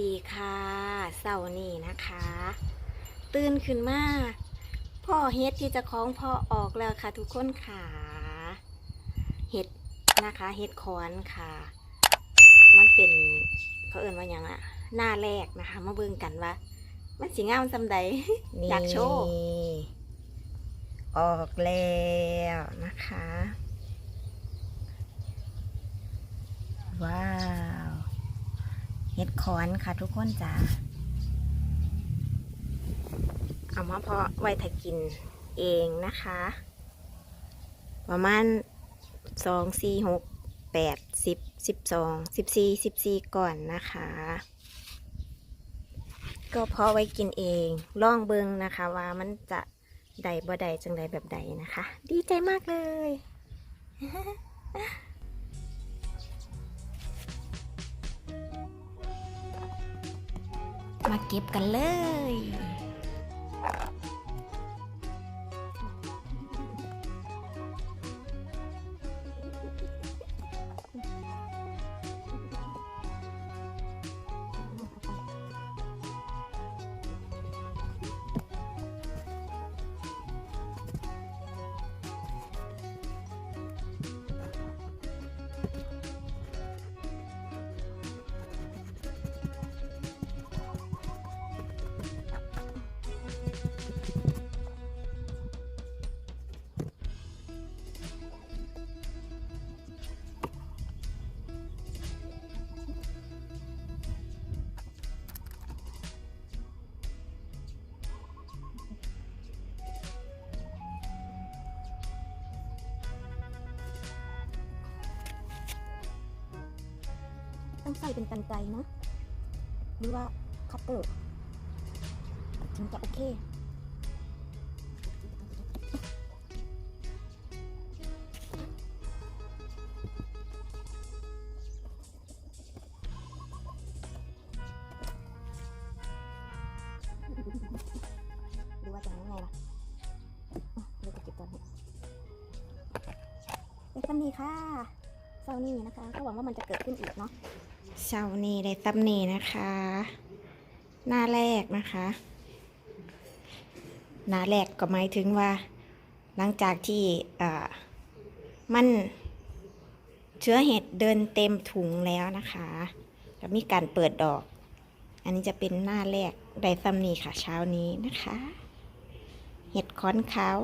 ดีค่ะเสาร์นี้นะคะ ตื่นขึ้นมาพ่อเฮ็ดที่จะคล้องพ่อออกแล้วค่ะ ทุกคนค่ะเฮ็ดนะคะเฮ็ดคอนค่ะ มันเป็นเขาเอ่นว่าอย่างอะหน้าแรกนะคะ มาเบิ่งกันว่า มันสิงามซำใดอยากโชว์ออกแล้วนะคะ ว้าว เห็ดคอนค่ะทุกคนจ้าเอามาเพาะไว้ถ้ากินเองนะคะ ประมาณสองสี่หกแปดสิบสิบสองสิบสี่สิบสี่ก่อนนะคะ ก็เพาะไว้กินเองลองเบิงนะคะว่ามันจะใดบ่ใดจังใดแบบใดนะคะ ดีใจมากเลย มาเก็บกันเลย ต้องใส่เป็นกันไกรนะ หรือว่าคัตเตอร์ถึงจะโอเคหรือว่าจะยังไงล่ะอะเดี๋ยวจะเก็บตอนนี้เป็นซัมนีค่ะานี่นะคะ ก็หวังว่ามันจะเกิดขึ้นอีกเนาะเซานี่ได้ซัมนีนะคะ หน้าแรกนะคะ หน้าแรกก็หมายถึงว่า หลังจากที่มันเชื้อเห็ดเดินเต็มถุงแล้วนะคะจะมีการเปิดดอก อันนี้จะเป็นหน้าแรกไดซัมนีค่ะ เช้านี้นะคะ เห็ดค้อนขาว